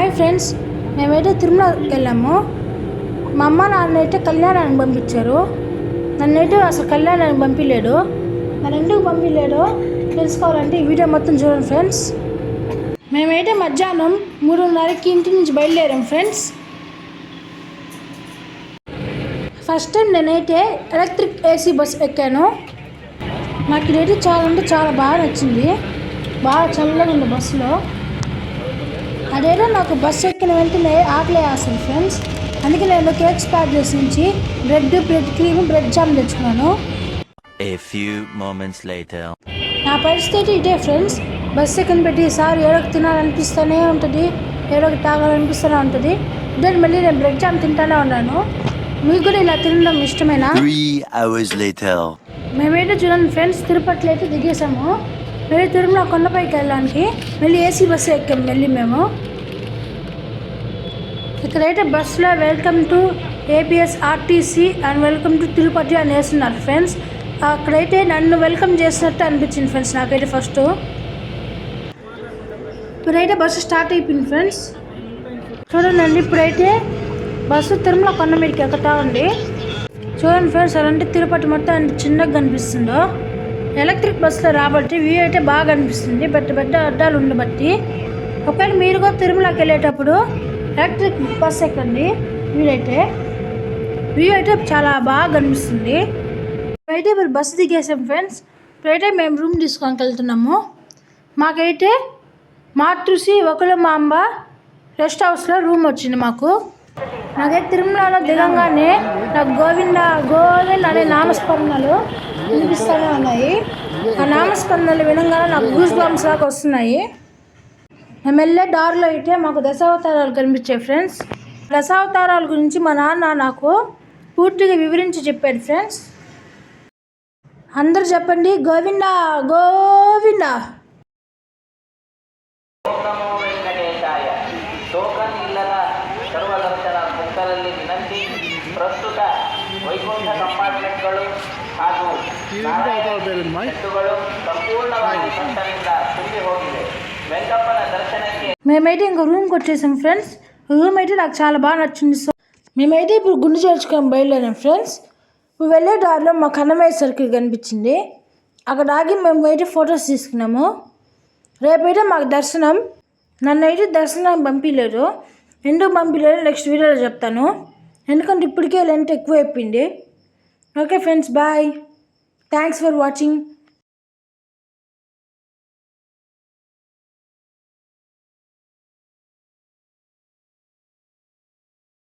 Hi friends మేమైతే తిరుమలకి వెళ్ళాము మా అమ్మ నాన్నైతే కళ్యాణానికి పంపించారు. నన్నైతే అసలు కళ్యాణానికి పంపించలేడు నన్ను ఎందుకు పంపించలేడు తెలుసుకోవాలంటే ఈ వీడియో మొత్తం చూడండి ఫ్రెండ్స్. మేమైతే మధ్యాహ్నం మూడున్నరకి ఇంటి నుంచి బయలుదేరాం ఫ్రెండ్స్. ఫస్ట్ టైం నేనైతే ఎలక్ట్రిక్ ఏసీ బస్ ఎక్కాను. నాకు ఇదైతే చాలా అంటే చాలా బాగా నచ్చింది. బాగా చల్లగా ఉంది బస్సులో. అదేదో నాకు బస్సు ఎక్కిన వెంటనే ఆకలి వేస్తుంది ఫ్రెండ్స్ అందుకే నేను కేక్స్ ప్యాకెట్స్ నుంచి bread bread cream bread jam తెచ్చుకున్నాను. A few moments later. నా పరిస్థితి ఇదే ఫ్రెండ్స్ బస్సు ఎక్కని పెట్టి సార్ ఏడొక తినాలనిపిస్తూనే ఉంటుంది ఏడొక తాగాలనిపిస్తూనే ఉంటుంది. దాన్ని మళ్ళీ నేను బ్రెడ్ జామ్ తింటానే ఉన్నాను. మీకు కూడా ఇలా తినడం ఇష్టమేనా. మేమైతే చూడండి ఫ్రెండ్స్ తిరుపతిలో అయితే దిగేసాము మళ్ళీ తిరుమల కొండపైకి వెళ్ళడానికి మళ్ళీ ఏసీ బస్సు ఎక్కాము మళ్ళీ మేము. ఇక్కడైతే బస్సులో welcome to APS RTC and welcome to Tirupati అని వేస్తున్నారు ఫ్రెండ్స్ అక్కడైతే నన్ను వెల్కమ్ చేసినట్టు అనిపించింది ఫ్రెండ్స్ నాకైతే ఫస్ట్ ఇప్పుడైతే బస్సు స్టార్ట్ అయిపోయింది ఫ్రెండ్స్ చూడండి ఇప్పుడైతే బస్సు తిరుమల కొండ మీదకి ఎక్కుతా ఉంది. చూడండి ఫ్రెండ్స్ అలాంటి తిరుపతి మొత్తం అంత చిన్నగా కనిపిస్తుందో. ఎలక్ట్రిక్ బస్సులో రాబట్టి వ్యూ అయితే బాగా కనిపిస్తుంది పెద్ద పెద్ద అడ్డాలు ఉండబట్టి. ఒకవేళ మీరు కూడా తిరుమలకి వెళ్ళేటప్పుడు ఎలక్ట్రిక్ బస్ ఎక్కండి. వీలైతే. వ్యూ అయితే చాలా బాగా కనిపిస్తుంది. అయితే ఇప్పుడు బస్సు దిగేసాం ఫ్రెండ్స్ ఇప్పుడైతే మేము రూమ్ తీసుకొని వెళ్తున్నాము. మాకైతే మాతృశ్రీ ఒకలమాంబ రెస్ట్ హౌస్లో రూమ్ వచ్చింది మాకు. నాకైతే తిరుమలలో దిగంగానే నాకు గోవింద గోవింద అనే నామస్మరణలు వినిపిస్తూనే ఉన్నాయి. ఆ నామస్మరణలు వినంగానే నాకు గూస్ బాంబ్స్ లాగా వస్తున్నాయి. మేము వెళ్ళే దారిలో అయితే మాకు దశావతారాలు కనిపించాయి ఫ్రెండ్స్ దశావతారాల గురించి మా నాన్న నాకు పూర్తిగా వివరించి చెప్పాడు ఫ్రెండ్స్ అందరూ చెప్పండి గోవింద గోవింద ನಮೋ ವೆಂಕಟೇಶಾಯ ಟೋಕನ್ ಇಲ್ಲದ ಸರ್ವದರ್ಶನ ಭಕ್ತರಲ್ಲಿ ವಿನಂತಿ ಪ್ರಸ್ತುತ ವೈಕುಂಠ ಕಂಪಾರ್ಟ್ಮೆಂಟ್ಗಳು ಹಾಗೂ ಸೆಟ್ಟುಗಳು ಸಂಪೂರ್ಣವಾಗಿ ಭಕ್ತರಿಂದ ತುಂಬಿ ಹೋಗಿವೆ ವೆಂಕಪ್ಪನ ದರ್ಶನಕ್ಕೆ మేమైతే ఇంకో రూమ్కి వచ్చేసాం ఫ్రెండ్స్. రూమ్ అయితే నాకు చాలా బాగా నచ్చింది సో మేమైతే ఇప్పుడు గుండు చేర్చుకొని బయలుదేరాం ఫ్రెండ్స్. ఇప్పుడు వెళ్ళే దారిలో మాకు అన్నమయ్య సర్కిల్ కనిపించింది. అక్కడ ఆగి మేము అయితే ఫొటోస్ తీసుకున్నాము. రేపైతే మాకు దర్శనం. నన్ను అయితే దర్శనం పంపించలేదు ఎందుకు పంపించలేదు నెక్స్ట్ వీడియోలో చెప్తాను. ఎందుకంటే ఇప్పటికే లెంత్ ఎక్కువ అయిపోయింది okay friends bye. Thanks for watching